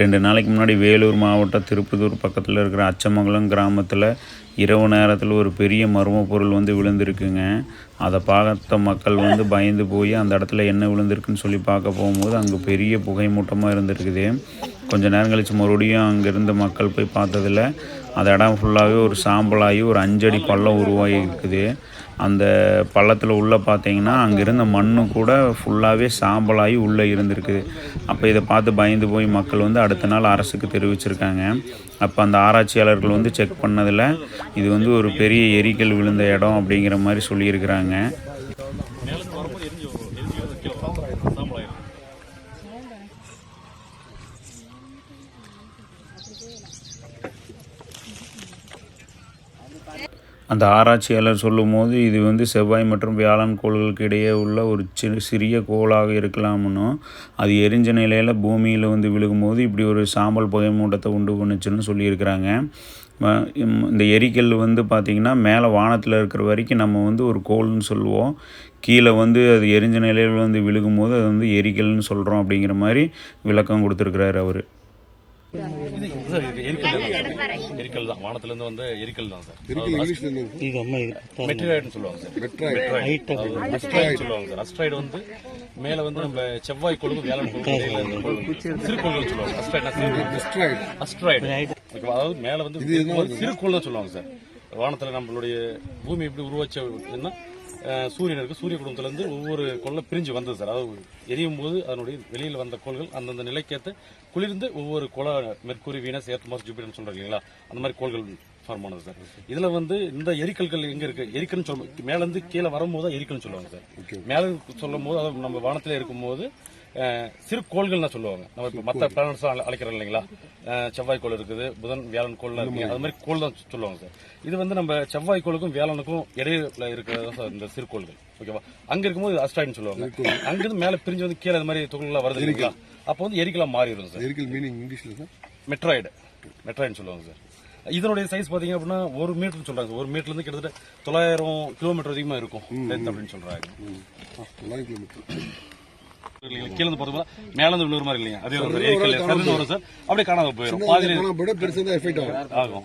ரெண்டு நாளைக்கு முன்னாடி வேலூர் மாவட்டம் திருப்பத்தூர் பக்கத்தில் இருக்கிற அச்சமங்கலம் கிராமத்தில் இரவு நேரத்தில் ஒரு பெரிய மர்ம பொருள் வந்து விழுந்திருக்குங்க. அதை பார்த்த மக்கள் வந்து பயந்து போய் அந்த இடத்துல என்ன விழுந்திருக்குன்னு சொல்லி பார்க்க போகும்போது அங்கே பெரிய புகை மூட்டமாக இருந்திருக்குது. கொஞ்சம் நேரம் கழித்து மறுபடியும் அங்கேருந்து மக்கள் போய் பார்த்ததில் அந்த இடம் ஃபுல்லாகவே ஒரு சாம்பலாகி ஒரு அஞ்சடி பள்ளம் உருவாகி இருக்குது அந்த பள்ளத்தில் உள்ளே பார்த்தீங்கன்னா அங்கேருந்த மண்ணு கூட ஃபுல்லாகவே சாம்பலாகி உள்ளே இருந்திருக்குது. அப்போ இதை பார்த்து பயந்து போய் மக்கள் வந்து அடுத்த நாள் அரசுக்கு தெரிவிச்சிருக்காங்க. அப்போ அந்த ஆராய்ச்சியாளர்கள் வந்து செக் பண்ணதில் இது வந்து ஒரு பெரிய எரிக்கல் விழுந்த இடம் அப்படிங்கிற மாதிரி சொல்லியிருக்கிறாங்க மேலேருந்து வரும்போது எரிஞ்சு எரிஞ்சு வந்து கீழே சாம்பல் ஆயிரும் அந்த ஆராய்ச்சியாளர் சொல்லும்போது இது வந்து செவ்வாய் மற்றும் வியாழன் கோள்களுக்கு இடையே உள்ள ஒரு சிறு சிறிய கோளாக இருக்கலாம்னும் அது எரிஞ்ச நிலையில் பூமியில் வந்து விழுகும்போது இப்படி ஒரு சாம்பல் புகை மூட்டத்தை உண்டு பண்ணுச்சுன்னு சொல்லியிருக்கிறாங்க. இந்த எரிக்கல் வந்து பார்த்திங்கன்னா மேலே வானத்தில் இருக்கிற வரைக்கும் நம்ம வந்து ஒரு கோல்னு சொல்லுவோம். கீழே வந்து அது எரிஞ்ச நிலையில் வந்து விழுகும்போது அது வந்து எரிக்கல்னு சொல்கிறோம் அப்படிங்கிற மாதிரி விளக்கம் கொடுத்துருக்குறாரு அவர். எரிக்கல் தான் சார். எரிக்கல் தான் வானத்திலிருந்து வந்து எரிக்கல் தான் சார் எரிக்கல் மெட்ராய்டுன்னு சொல்லுவாங்க சார் மெட்ராய்டு சொல்லுவாங்க சார் அஸ்ட்ராய்டு வந்து மேல வந்து நம்ம செவ்வாய் கொழுக்கும் வேளாண் கொழுக்கும் இடையில சிறு கோள்கள் சொல்லுவாங்க அஸ்ட்ராய்டு அஸ்ட்ராய்டு அதாவது மேல வந்து இருக்கும்போது சொல்லுவாங்க சார் வானத்துல நம்மளுடைய பூமி எப்படி உருவாச்சுன்னா அஹ், சூரியன் இருக்கு சூரிய குடும்பத்துல இருந்து ஒவ்வொரு கோள்ல பிரிஞ்சு வந்தது சார். அதாவது எரியும் போது அதனுடைய வெளியில வந்த கோள்கள் அந்தந்த நிலைக்கேற்ற குளிர்ந்து ஒவ்வொரு கோள மெர்க்குரி வீனஸ் ஏர்த் மார்ஸ் ஜூபிட்டர்னு சொல்றோம் இல்லைங்களா? அந்த மாதிரி கோள்கள் ஃபார்ம் ஆனது சார். இதுல வந்து இந்த எரிக்கல்கள் எங்க இருக்கு? எரிக்கல்னு சொல்லும் மேல இருந்து கீழே வரும்போது தான் எரிக்கல்னு சொல்லுவாங்க சார். மேல சொல்லும் போது அதாவது நம்ம வானத்திலே இருக்கும்போது சிறு கோள்கள் தான் சொல்லுவாங்க. நம்ம இப்ப மத்த பிளானட்ஸ் அழைக்கிறோம் இல்லைங்களா? செவ்வாய் கோள் இருக்குது புதன் வியாழன் கோள்லாம் இருக்கு அது மாதிரி கோள் தான் சொல்லுவாங்க சார். இது வந்து நம்ம செவ்வாய் கோளுக்கும் வியாழனுக்கும் இடையில இருக்கிறது தான் சார் இந்த சிறு கோள்கள். ஓகேவா? அங்க இருக்கும்போது அஸ்ட்ராய்டுன்னு சொல்லுவாங்க. அங்கிருந்து மேல பிரிஞ்சு வந்து கீழே அது மாதிரி துகள்களா வருது இல்லைங்களா? அப்போ வந்து எரிக்கலா மாறிடும் சார். எரிக்கல் மீனிங் இங்கிலீஷ்ல சார்? மெட்ராய்டு மெட்ராய்டுன்னு சொல்லுவாங்க சார். இதனுடைய சைஸ் பாத்தீங்க அப்படின்னா ஒரு மீட்டர்னு சொல்றாங்க. ஒரு மீட்டர்ல இருந்து கிட்டத்தட்ட தொள்ளாயிரம் கிலோமீட்டர் அதிகமா இருக்கும். அப்படின்னு சொல்றாங்க. தொள்ளாயிரம் கிலோமீட்டர் இல்லைங்களா? கீழ இருந்து பார்த்தோம்னா மேல இருந்து விழுற மாதிரி இல்லைங்க. அதே ஒரு வரும் சார் அப்படியே காணாம போயிடும் பாதியில காணாம போயிடும் பெருசா தான் எஃபெக்ட் ஆகும்.